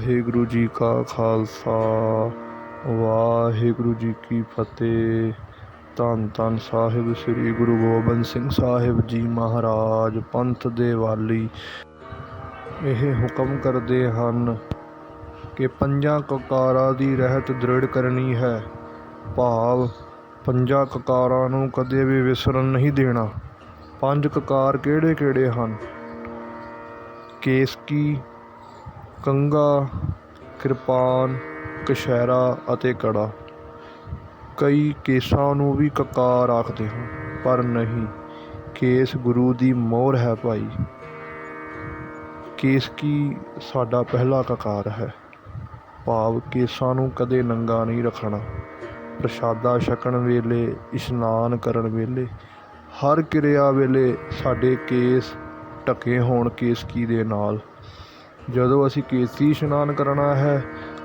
ਵਾਹਿਗੁਰੂ ਜੀ ਕਾ ਖਾਲਸਾ, ਵਾਹਿਗੁਰੂ ਜੀ ਕੀ ਫਤਿਹ। ਧੰਨ ਧੰਨ ਸਾਹਿਬ ਸ੍ਰੀ ਗੁਰੂ ਗੋਬਿੰਦ ਸਿੰਘ ਸਾਹਿਬ ਜੀ ਮਹਾਰਾਜ, ਪੰਥ ਦੇ ਵਾਲੀ। ਇਹ ਹੁਕਮ ਕਰਦੇ ਹਨ ਕਿ ਪੰਜਾਂ ਕਕਾਰਾਂ ਦੀ ਰਹਿਤ ਦ੍ਰਿੜ ਕਰਨੀ ਹੈ। ਭਾਵ ਪੰਜਾਂ ਕਕਾਰਾਂ ਨੂੰ ਕਦੇ ਵੀ ਵਿਸਰਨ ਨਹੀਂ ਦੇਣਾ। ਪੰਜ ਕਕਾਰ ਕਿਹੜੇ ਕਿਹੜੇ ਹਨ? ਕੇਸਕੀ ਕੰਘਾ ਕਿਰਪਾਨ ਕਸ਼ਹਿਰਾ ਅਤੇ ਕੜਾ। ਕਈ ਕੇਸਾਂ ਨੂੰ ਵੀ ਕਕਾਰ ਆਖਦੇ ਹਨ ਪਰ ਨਹੀਂ, ਕੇਸ ਗੁਰੂ ਦੀ ਮੋਹਰ ਹੈ ਭਾਈ। ਕੇਸਕੀ ਸਾਡਾ ਪਹਿਲਾ ਕਕਾਰ ਹੈ? ਭਾਵ ਕੇਸਾਂ ਨੂੰ ਕਦੇ ਨੰਗਾ ਨਹੀਂ ਰੱਖਣਾ। ਪ੍ਰਸ਼ਾਦਾ ਛਕਣ ਵੇਲੇ, ਇਸ਼ਨਾਨ ਕਰਨ ਵੇਲੇ, ਹਰ ਕਿਰਿਆ ਵੇਲੇ ਸਾਡੇ ਕੇਸ ਢਕੇ ਹੋਣ ਕੇਸਕੀ ਦੇ ਨਾਲ? ਜਦੋਂ ਅਸੀਂ ਕੇਸੀ ਇਸ਼ਨਾਨ ਕਰਨਾ ਹੈ,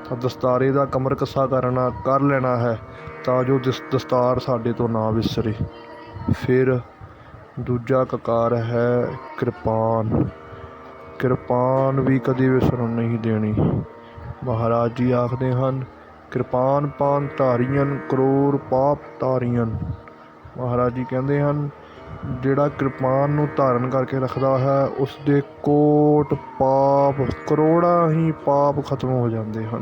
ਤਾਂ ਦਸਤਾਰੇ ਦਾ ਕਮਰ ਕੱਸਾ ਕਰਨਾ, ਕਰ ਲੈਣਾ ਹੈ, ਤਾਂ ਜੋ ਦਸ, ਦਸਤਾਰ ਸਾਡੇ ਤੋਂ ਨਾ ਵਿਸਰੇ। ਫਿਰ ਦੂਜਾ ਕਕਾਰ ਹੈ ਕਿਰਪਾਨ। ਕਿਰਪਾਨ ਵੀ ਕਦੇ ਵਿਸਰਨ ਨਹੀਂ ਦੇਣੀ। ਮਹਾਰਾਜ ਜੀ ਆਖਦੇ ਹਨ ਕਿਰਪਾਨ ਪਾਨ ਧਾਰੀਆਂ, ਕਰੋੜ ਪਾਪ ਧਾਰੀਆਂ। ਮਹਾਰਾਜ ਜੀ ਕਹਿੰਦੇ ਹਨ ਜਿਹੜਾ ਕਿਰਪਾਨ ਨੂੰ ਧਾਰਨ ਕਰਕੇ ਰੱਖਦਾ ਹੈ ਉਸ ਦੇ ਕੋਟ ਪਾਪ ਕਰੋੜਾਂ ਹੀ ਪਾਪ ਖਤਮ ਹੋ ਜਾਂਦੇ ਹਨ।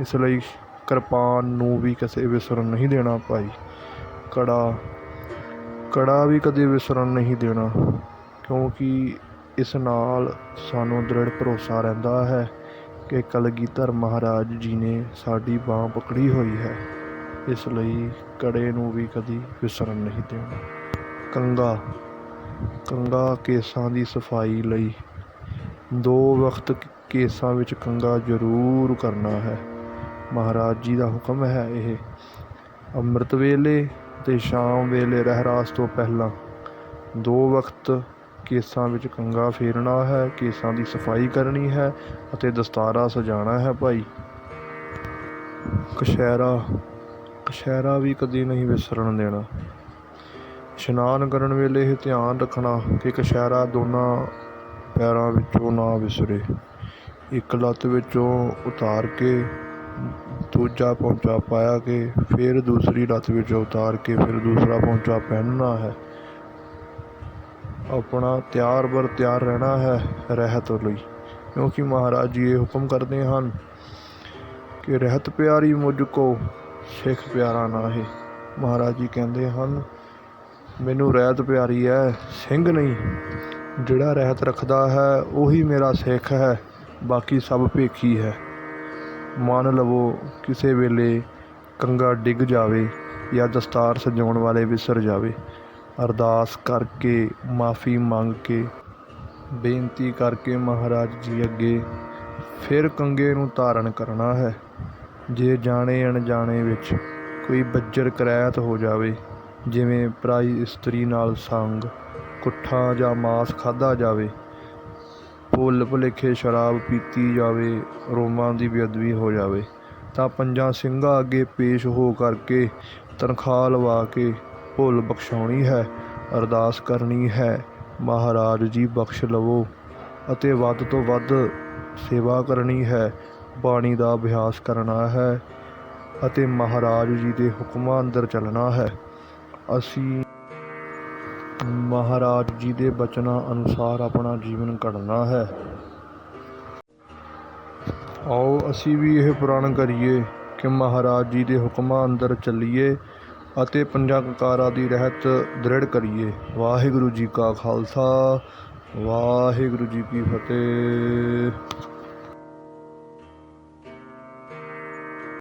ਇਸ ਲਈ ਕਿਰਪਾਨ ਨੂੰ ਵੀ ਕਿਸੇ ਵਿਸਰਨ ਨਹੀਂ ਦੇਣਾ ਭਾਈ। ਕੜਾ ਕੜਾ ਵੀ ਕਦੇ ਵਿਸਰਨ ਨਹੀਂ ਦੇਣਾ, ਕਿਉਂਕਿ ਇਸ ਨਾਲ ਸਾਨੂੰ ਦ੍ਰਿੜ ਭਰੋਸਾ ਰਹਿੰਦਾ ਹੈ ਕਿ ਕਲਗੀਧਰ ਮਹਾਰਾਜ ਜੀ ਨੇ ਸਾਡੀ ਬਾਹ ਪਕੜੀ ਹੋਈ ਹੈ। ਇਸ ਲਈ ਕੜੇ ਨੂੰ ਵੀ ਕਦੀ ਵਿਸਰਨ ਨਹੀਂ ਦੇਣਾ। ਕੰਘਾ ਕੰਘਾ ਕੇਸਾਂ ਦੀ ਸਫ਼ਾਈ ਲਈ। ਦੋ ਵਕਤ ਕੇਸਾਂ ਵਿੱਚ ਕੰਘਾ ਜ਼ਰੂਰ ਕਰਨਾ ਹੈ। ਮਹਾਰਾਜ ਜੀ ਦਾ ਹੁਕਮ ਹੈ ਇਹ। ਅੰਮ੍ਰਿਤ ਵੇਲੇ ਤੇ ਸ਼ਾਮ ਵੇਲੇ ਰਹਿਰਾਸ ਤੋਂ ਪਹਿਲਾਂ ਦੋ ਵਕਤ ਕੇਸਾਂ ਵਿੱਚ ਕੰਗਾ ਫੇਰਨਾ ਹੈ, ਕੇਸਾਂ ਦੀ ਸਫ਼ਾਈ ਕਰਨੀ ਹੈ ਅਤੇ ਦਸਤਾਰਾ ਸਜਾਣਾ ਹੈ ਭਾਈ। ਕਸ਼ਹਿਰਾ ਕਸ਼ਹਿਰਾ ਵੀ ਕਦੀ ਨਹੀਂ ਵਿਸਰਨ ਦੇਣਾ। ਇਸ਼ਨਾਨ ਕਰਨ ਵੇਲੇ ਇਹ ਧਿਆਨ ਰੱਖਣਾ ਕਿ ਕਸ਼ਹਿਰਾ ਦੋਨਾਂ ਪੈਰਾਂ ਵਿੱਚੋਂ ਨਾ ਵਿਸਰੇ। ਇੱਕ ਲੱਤ ਵਿੱਚੋਂ ਉਤਾਰ ਕੇ ਦੂਜਾ ਪੌਂਚਾ ਪਾਇਆ ਕੇ ਫਿਰ ਦੂਸਰੀ ਲੱਤ ਵਿੱਚੋਂ ਉਤਾਰ ਕੇ ਫਿਰ ਦੂਸਰਾ ਪੌਂਚਾ ਪਹਿਨਣਾ ਹੈ। ਆਪਣਾ ਤਿਆਰ ਬਰ ਤਿਆਰ ਰਹਿਣਾ ਹੈ ਰਹਿਤ ਲਈ। ਕਿਉਂਕਿ ਮਹਾਰਾਜ ਜੀ ਇਹ ਹੁਕਮ ਕਰਦੇ ਹਨ ਕਿ ਰਹਿਤ ਪਿਆਰੀ ਮੁਝ ਕੋ, ਸਿੱਖ ਪਿਆਰਾ ਨਾਹੀਂ। ਮਹਾਰਾਜ ਜੀ ਕਹਿੰਦੇ ਹਨ ਮੈਨੂੰ ਰਹਿਤ ਪਿਆਰੀ ਹੈ ਸਿੰਘ ਨਹੀਂ। ਜਿਹੜਾ ਰਹਿਤ ਰੱਖਦਾ ਹੈ, ਉਹੀ ਮੇਰਾ ਸਿੱਖ ਹੈ, ਬਾਕੀ ਸਭ ਭੇਖੀ ਹੈ। ਮੰਨ ਲਵੋ ਕਿਸੇ ਵੇਲੇ ਕੰਗਾ ਡਿੱਗ ਜਾਵੇ ਜਾਂ ਦਸਤਾਰ ਸਜਾਉਣ ਵਾਲੇ ਵਿਸਰ ਜਾਵੇ, ਅਰਦਾਸ ਕਰਕੇ ਮਾਫੀ ਮੰਗ ਕੇ, ਬੇਨਤੀ ਕਰਕੇ ਮਹਾਰਾਜ ਜੀ ਅੱਗੇ ਫਿਰ ਕੰਗੇ ਨੂੰ ਧਾਰਨ ਕਰਨਾ ਹੈ। ਜੇ ਜਾਣੇ ਅਣਜਾਣੇ ਵਿੱਚ ਕੋਈ ਬੱਜਰ ਕਰੈਤ ਹੋ ਜਾਵੇ ਜਿਵੇਂ ਪਰਾਈ ਇਸਤਰੀ ਨਾਲ ਸੰਗ, ਕੁੱਠਾ ਜਾਂ ਮਾਸ ਖਾਧਾ ਜਾਵੇ। ਭੁੱਲ ਭੁਲੇਖੇ ਸ਼ਰਾਬ ਪੀਤੀ ਜਾਵੇ, ਰੋਮਾਂ ਦੀ ਬੇਅਦਬੀ ਹੋ ਜਾਵੇ। ਤਾਂ ਪੰਜਾਂ ਸਿੰਘਾਂ ਅੱਗੇ ਪੇਸ਼ ਹੋ ਕਰਕੇ ਤਨਖਾਹ ਲਵਾ ਕੇ ਭੁੱਲ ਬਖਸ਼ਾਉਣੀ ਹੈ, ਅਰਦਾਸ ਕਰਨੀ ਹੈ, ਮਹਾਰਾਜ ਜੀ ਬਖਸ਼ ਲਵੋ ਅਤੇ ਵੱਧ ਤੋਂ ਵੱਧ ਸੇਵਾ ਕਰਨੀ ਹੈ, ਬਾਣੀ ਦਾ ਅਭਿਆਸ ਕਰਨਾ ਹੈ ਅਤੇ ਮਹਾਰਾਜ ਜੀ ਦੇ ਹੁਕਮਾਂ ਅੰਦਰ ਚੱਲਣਾ ਹੈ। ਅਸੀਂ ਮਹਾਰਾਜ ਜੀ ਦੇ ਬਚਨਾਂ ਅਨੁਸਾਰ ਆਪਣਾ ਜੀਵਨ ਘੜਨਾ ਹੈ। ਆਓ ਅਸੀਂ ਵੀ ਇਹ ਪ੍ਰਣ ਕਰੀਏ ਕਿ ਮਹਾਰਾਜ ਜੀ ਦੇ ਹੁਕਮਾਂ ਅੰਦਰ ਚੱਲੀਏ ਅਤੇ ਪੰਜਾਂ ਕਕਾਰਾਂ ਦੀ ਰਹਿਤ ਦ੍ਰਿੜ ਕਰੀਏ। ਵਾਹਿਗੁਰੂ ਜੀ ਕਾ ਖਾਲਸਾ, ਵਾਹਿਗੁਰੂ ਜੀ ਕੀ ਫਤਿਹ।